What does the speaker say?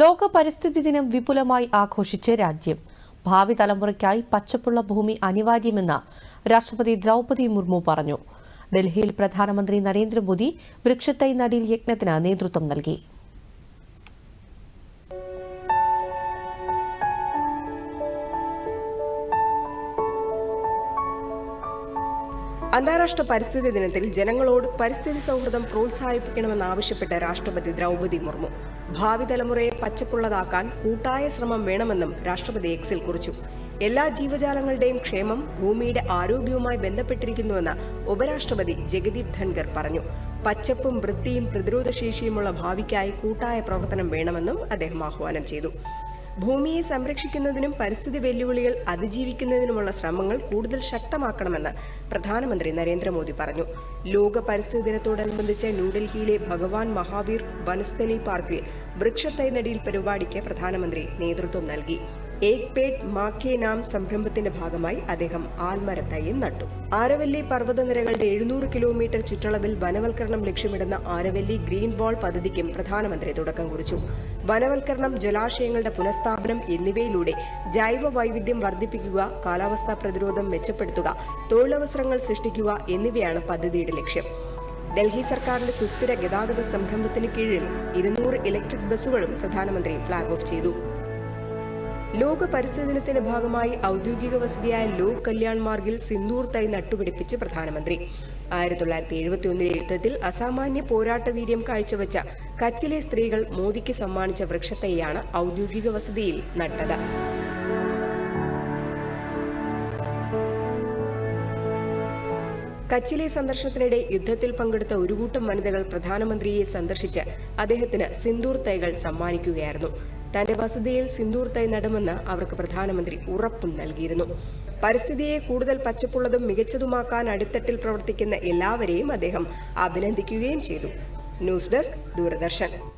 ലോക പരിസ്ഥിതി ദിനം വിപുലമായി ആഘോഷിച്ച് രാജ്യം. ഭാവി തലമുറയ്ക്കായി പച്ചപ്പുള്ള ഭൂമി അനിവാര്യമെന്ന് രാഷ്ട്രപതി ദ്രൗപദി മുർമു പറഞ്ഞു. ഡൽഹിയിൽ പ്രധാനമന്ത്രി നരേന്ദ്രമോദി വൃക്ഷത്തൈ നടീൽ യജ്ഞത്തിന് നേതൃത്വം നൽകി. അന്താരാഷ്ട്ര പരിസ്ഥിതി ദിനത്തിൽ ജനങ്ങളോട് പരിസ്ഥിതി സൗഹൃദം പ്രോത്സാഹിപ്പിക്കണമെന്നാവശ്യപ്പെട്ട് രാഷ്ട്രപതി ദ്രൗപദി മുർമു. ഭാവി തലമുറയെ പച്ചപ്പുള്ളതാക്കാൻ കൂട്ടായ ശ്രമം വേണമെന്നും രാഷ്ട്രപതി എക്സിൽ കുറിച്ചു. എല്ലാ ജീവജാലങ്ങളുടെയും ക്ഷേമം ഭൂമിയുടെ ആരോഗ്യവുമായി ബന്ധപ്പെട്ടിരിക്കുന്നുവെന്ന് ഉപരാഷ്ട്രപതി ജഗദീപ് ധൻകർ പറഞ്ഞു. പച്ചപ്പും വൃത്തിയും പ്രതിരോധശേഷിയുമുള്ള ഭാവിക്കായി കൂട്ടായ പ്രവർത്തനം വേണമെന്നും അദ്ദേഹം ആഹ്വാനം ചെയ്തു. ഭൂമിയെ സംരക്ഷിക്കുന്നതിനും പരിസ്ഥിതി വെല്ലുവിളികൾ അതിജീവിക്കുന്നതിനുമുള്ള ശ്രമങ്ങൾ കൂടുതൽ ശക്തമാക്കണമെന്ന് പ്രധാനമന്ത്രി നരേന്ദ്രമോദി പറഞ്ഞു. ലോക പരിസ്ഥിതി ദിനത്തോടനുബന്ധിച്ച് ന്യൂഡൽഹിയിലെ ഭഗവാൻ മഹാവീർ വനസ്ഥലി പാർക്കിൽ വൃക്ഷത്തൈനടിയിൽ പരിപാടിക്ക് പ്രധാനമന്ത്രി നേതൃത്വം നൽകി. ഏക് പേട് മാക്കേ നാം സംരംഭത്തിന്റെ ഭാഗമായി അദ്ദേഹം ആൽമരത്തൈയും നട്ടു. ആരവല്ലി പർവതനിരകളുടെ എഴുന്നൂറ് കിലോമീറ്റർ ചുറ്റളവിൽ വനവൽക്കരണം ലക്ഷ്യമിടുന്ന ആരവല്ലി ഗ്രീൻ വാൾ പദ്ധതിക്കും പ്രധാനമന്ത്രി തുടക്കം കുറിച്ചു. വനവൽക്കരണം ജലാശയങ്ങളുടെ പുനഃസ്ഥാപനം എന്നിവയിലൂടെ ജൈവ വൈവിധ്യം വർദ്ധിപ്പിക്കുക കാലാവസ്ഥാ പ്രതിരോധം മെച്ചപ്പെടുത്തുക തൊഴിലവസരങ്ങൾ സൃഷ്ടിക്കുക എന്നിവയാണ് പദ്ധതിയുടെ ലക്ഷ്യം. ഡൽഹി സർക്കാരിന്റെ സുസ്ഥിര ഗതാഗത സംരംഭത്തിന് കീഴിൽ ഇരുന്നൂറ് ഇലക്ട്രിക് ബസ്സുകളും പ്രധാനമന്ത്രി ഫ്ളാഗ് ഓഫ് ചെയ്തു. ലോക പരിസ്ഥിതി ദിനത്തിന്റെ ഭാഗമായി ഔദ്യോഗിക വസതിയായ ലോക് കല്യാൺ മാർഗിൽ സിന്ദൂർ തൈ നട്ടുപിടിപ്പിച്ച് പ്രധാനമന്ത്രി. ആയിരത്തി തൊള്ളായിരത്തി എഴുപത്തി ഒന്നിലെ യുദ്ധത്തിൽ അസാമാന്യ പോരാട്ട വീര്യം കാഴ്ചവെച്ച കച്ചിലെ സ്ത്രീകൾ മോദിക്ക് സമ്മാനിച്ച വൃക്ഷത്തൈയാണ് ഔദ്യോഗിക വസതിയിൽ നട്ടത്. കച്ചിലെ സന്ദർശനത്തിനിടെ യുദ്ധത്തിൽ പങ്കെടുത്ത ഒരു കൂട്ടം വനിതകൾ പ്രധാനമന്ത്രിയെ സന്ദർശിച്ച് അദ്ദേഹത്തിന് സിന്ദൂർ തൈകൾ സമ്മാനിക്കുകയായിരുന്നു. തന്റെ വസതിയിൽ സിന്ദൂർ തൈ നടുമെന്ന് അവർക്ക് പ്രധാനമന്ത്രി ഉറപ്പും നൽകിയിരുന്നു. പരിസ്ഥിതിയെ കൂടുതൽ പച്ചപ്പുള്ളതും മികച്ചതുമാക്കാൻ അടിത്തട്ടിൽ പ്രവർത്തിക്കുന്ന എല്ലാവരെയും അദ്ദേഹം അഭിനന്ദിക്കുകയും ചെയ്തു. News desk Doordarshan.